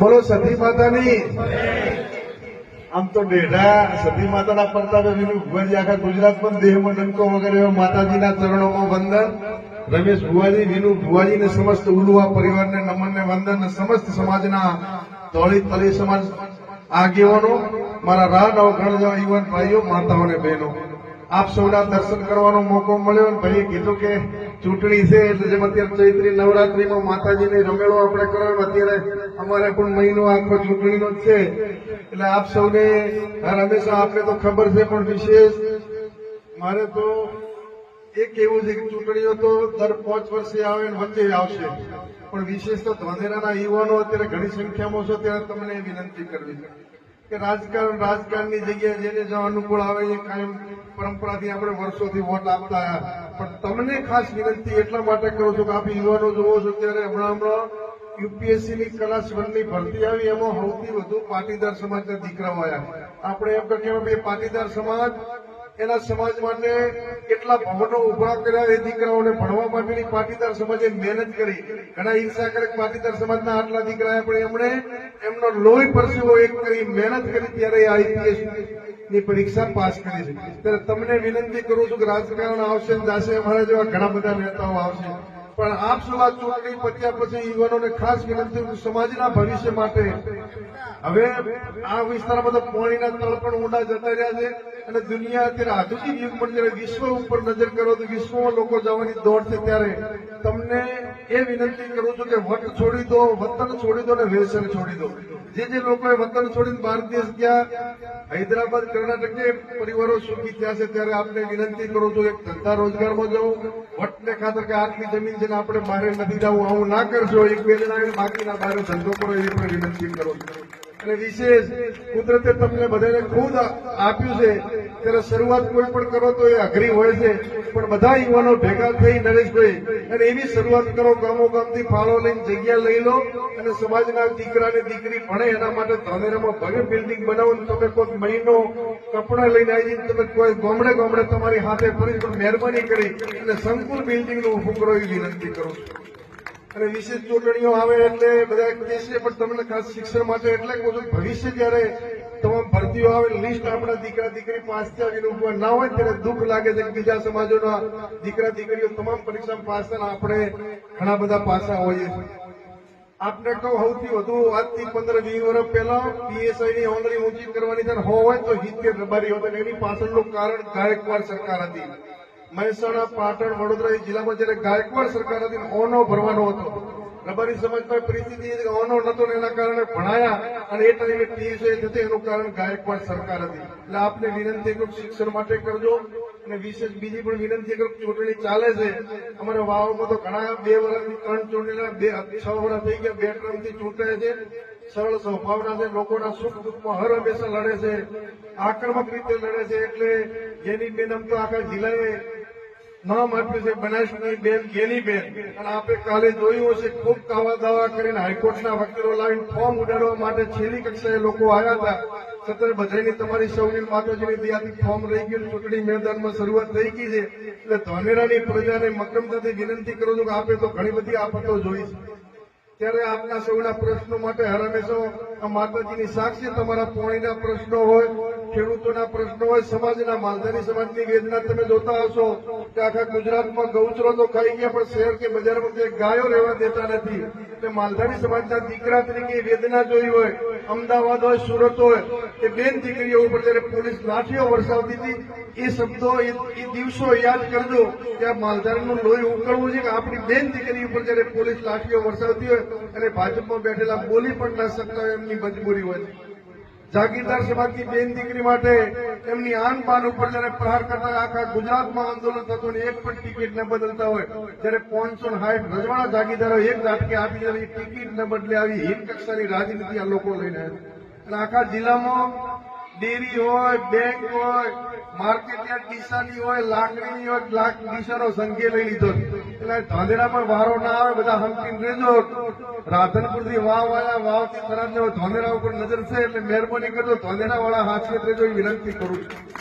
બોલો સતી માતાની. આમ તો ડેઢા સતી માતાના પ્રતાપે વિનુ ભુવાજી આખા ગુજરાતમાં દેહ મંડનકો વગેરે માતાજીના ચરણોમાં વંદન. રમેશ ભુવાજી, વિનુ ભુવાજી ને સમસ્ત ઉલુવા પરિવારને નમન ને વંદન સમસ્ત સમાજના તળી તળી સમાજ આગેવાનો, મારા રાહ નવઘણ જેવા યુવાન ભાઈઓ માતાઓ અને બહેનો. આપ સૌના દર્શન કરવાનો મોકો મળ્યો અને ભાઈએ કીધું કે ચૂંટણી છે એટલે જેમ અત્યારે ચૈત્રી નવરાત્રીમાં માતાજીની રમેળો આપણે કરો અત્યારે અમારે પણ મહિનો આખો ચૂંટણીનો છે. એટલે આપ સૌને હંમેશા આપને તો ખબર છે, પણ વિશેષ મારે તો એક એવું છે કે ચૂંટણીઓ તો દર પાંચ વર્ષે આવે ને વચ્ચે આવશે. પણ વિશેષ તો ધાનેરાના યુવાનો અત્યારે ઘણી સંખ્યામાં છો, ત્યારે તમને વિનંતી કરવી છે. કે રાજકારણ રાજકારણની જગ્યાએ જેને જો અનુકૂળ આવે એ કાયમ પરંપરાથી આપણે વર્ષોથી વોટ આપતા પણ તમને ખાસ વિનંતી એટલા માટે કરું છું કે આપ યુવાનો જોવો છો ત્યારે હમણાં હમણાં યુપીએસસીની ક્લાસ વનની ભરતી આવી, એમાં સૌથી વધુ પાટીદાર સમાજના દીકરાઓ આવ્યા. આપણે એમ કે પાટીદાર સમાજ એના સમાજ માટે કેટલા ભવનો ઊભા કર્યા એ દીકરાઓને ભણવા માટેની પાટીદાર સમાજે મહેનત કરી. ઘણા હિંસા કરે પાટીદાર સમાજના આટલા દીકરા પણ એમણે એમનો લોહી પરસેવો એક કરી મહેનત કરી ત્યારે આઈપીએસની પરીક્ષા પાસ કરી છે. ત્યારે તમને વિનંતી કરું છું કે રાજકારણ આવશે જાશે અમારા જેવા ઘણા બધા નેતાઓ આવશે. પણ આપ સભા ચૂંટણી પત્યા પછી યુવાનોને ખાસ વિનંતી સમાજના ભવિષ્ય માટે. હવે આ વિસ્તારમાં તો પાણીના તળ પણ ઊંડા જતા રહ્યા છે અને દુનિયા અત્યારે આધુનિક યુગમાં જયારે વિશ્વ ઉપર નજર કરો તો વિશ્વમાં લોકો જવાની દોડ છે ત્યારે. તમને એ વિનંતી કરું છું કે વટ છોડી દો, વતન છોડી દો અને વ્યસન છોડી દો. જે જે લોકોએ વતન છોડીને બહાર દેશ ગયા, હૈદરાબાદ, કર્ણાટક પરિવારો સુખી થયા છે ત્યારે આપને વિનંતી કરું છું, એક ધંધા રોજગારમાં જવું વટને ખાતર કે આટલી જમીન છે આપણે મારે નથી જવું, આવું ના કરશો એક બે જણા બાકીના બારે ધંધો કરો, એ પણ વિનંતી કરું. અને વિશેષ કુદરતે તમને બધાને ખુદ આપ્યું છે. ત્યારે શરૂઆત કોઈ પણ કરો તો એ અઘરી હોય છે. પણ બધા યુવાનો ભેગા થઈ નરેશભાઈ, અને એવી શરૂઆત કરો ગામો ગામથી ફાળો લઈને જગ્યા લઈ લો અને સમાજના દીકરા ને દીકરી ભણે એના માટે ધાનેરામાં ભવ્ય બિલ્ડિંગ બનાવો ને તમે કોઈ મહિનો કપડા લઈને આવી તમે કોઈ ગામડે ગામડે તમારી હાથે ફરી પણ મહેરબાની કરી અને સંકુલ બિલ્ડિંગનું ઉભું કરો એવી વિનંતી કરું છું. અને વિશેષ ચૂંટણીઓ આવે એટલે બધા છે પણ તમને ખાસ શિક્ષણ માટે એટલે કહું છું ભવિષ્ય જ્યારે તમામ ભરતીઓ આવે લિસ્ટ આપણા દીકરા, દીકરી પાસથી આવીને ઉપર ના હોય ત્યારે દુઃખ લાગે છે બીજા સમાજોના દીકરા, દીકરીઓ તમામ પરીક્ષામાં પાસ થાય. આપણે ઘણા બધા પાસા હોઈએ. છીએ આપને કહું, સૌથી વધુ આજથી પંદર, વીસ વર્ષ પહેલા પીએસઆઈ ની ઓનરી ઊંચી કરવાની હોય તો હિતેર રબારી હોય એની પાછળનું કારણ ગાયકવાડ સરકાર હતી. મહેસાણા, પાટણ, વડોદરા એ જિલ્લામાં જયારે ગાયકવાડ સરકાર હતી ઓનો ભરવાનો હતો. રબારી સમાજમાં પરિસ્થિતિ ઓનો નતો એના કારણે ભણાયા અને એ ટાઈમે પીએસઆઈ થતી એનું કારણ ગાયકવાડ સરકાર હતી. એટલે આપને વિનંતી કરું શિક્ષણ માટે કરજો અને વિશેષ બીજી પણ વિનંતી કરું ચૂંટણી ચાલે છે. અમારે વાવમાં તો ઘણા બે વર્ષથી ત્રણ ચૂંટણીના બે, છ વર્ષ થઈ ગયા, બે ટર્મથી ચૂંટાય છે. સરળ સ્વભાવના છે, લોકોના સુખ દુઃખમાં હર હંમેશા લડે છે. આક્રમક રીતે લડે છે. એટલે જેની બેન આમ તો આખા જિલ્લાએ નામ આપ્યું છે બનાસની બેન ગેની બેન. અને આપણે કાલે જોયું હશે, ખૂબ કાવા દાવા કરીને હાઈકોર્ટના વકીલો લાવીને ફોર્મ ઉડાડવા માટે છેલ્લી કક્ષાએ લોકો આવ્યા હતા. સત્તર બધાની તમારી સૌની માતાજીની દયાથી ફોર્મ રહી ગયું ચૂંટણી મેદાનમાં શરૂઆત થઈ ગઈ છે. એટલે ધાનેરાની પ્રજાને મક્રમતાથી વિનંતી કરું છું કે આપે તો ઘણી બધી આફતો જોઈ છે. ત્યારે આપના સૌના પ્રશ્નો માટે હર હંમેશા આ માતાજીની સાક્ષી તમારા પોણીના પ્રશ્નો હોય, ખેડૂતોના પ્રશ્નો હોય, સમાજના માલધારી સમાજની વેદના તમે જોતા હશો કે આખા ગુજરાતમાં ગૌચરો તો ખાઈ ગયા, પણ શહેર કે બજારમાં જે ગાયો રહેવા દેતા નથી. એટલે માલધારી સમાજના દીકરા તરીકે વેદના જોઈ હોય, અમદાવાદ હોય, સુરત હોય એ બેન દીકરીઓ ઉપર જયારે પોલીસ લાઠીઓ વરસાવતી હતી, એ શબ્દો, એ દિવસો યાદ કરજો કે આ માલધારીનું લોહી ઉકળવું છે કે આપણી બેન દીકરી ઉપર જયારે પોલીસ લાઠીઓ વરસાવતી હોય, અને ભાજપમાં બેઠેલા બોલી પણ ના શકતા હોય એમની મજબૂરી હોય. જાગીરદાર સમાજની બેન દીકરી માટે એમની આન પાન ઉપર જયારે પ્રહાર કરતા આખા ગુજરાતમાં આંદોલન થતું ને એક પણ ટિકિટ ન બદલતા હોય ત્યારે પાંચસો ને સાઠ રજવાડા જાગીરદારો એક ઝાટકે આપી દેવી ટિકિટ ન બદલે આવી હિમ કક્ષાની રાજનીતિ આ લોકો લઈને અને આખા જિલ્લામાં ડેરી હોય બેંક હોય, માર્કેટ યાર્ડ ડીસાની હોય, લાકડીની હોય લાખ ડીસાનો સંખ્યા લઈ લીધો. એટલે ધાંધેડા પણ વારો ના આવે, બધા હમકીન રેજો રાધનપુરથી વાવ આવ્યા વાવથી ને ધાંધેડા ઉપર નજર છે, એટલે મહેરબાની કરજો ધાંધેડા વાળા હાથે રેજો એ વિનંતી કરું છું.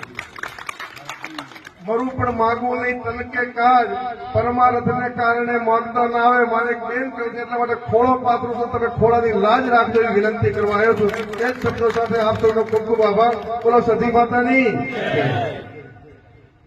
મરું પણ માગવું નહીં, તન કે કાજ. પરમારથને કારણે માગતા ના આવે. મારે એક બેન કહ્યું છે, એટલા માટે ખોળો પાત્રો છું, તમે ખોળાની લાજ રાખજો એવી વિનંતી કરવા આવ્યો છું. એ જ શબ્દો સાથે આપ સૌનો ખૂબ ખૂબ આભાર. બોલો, સતી માતાની.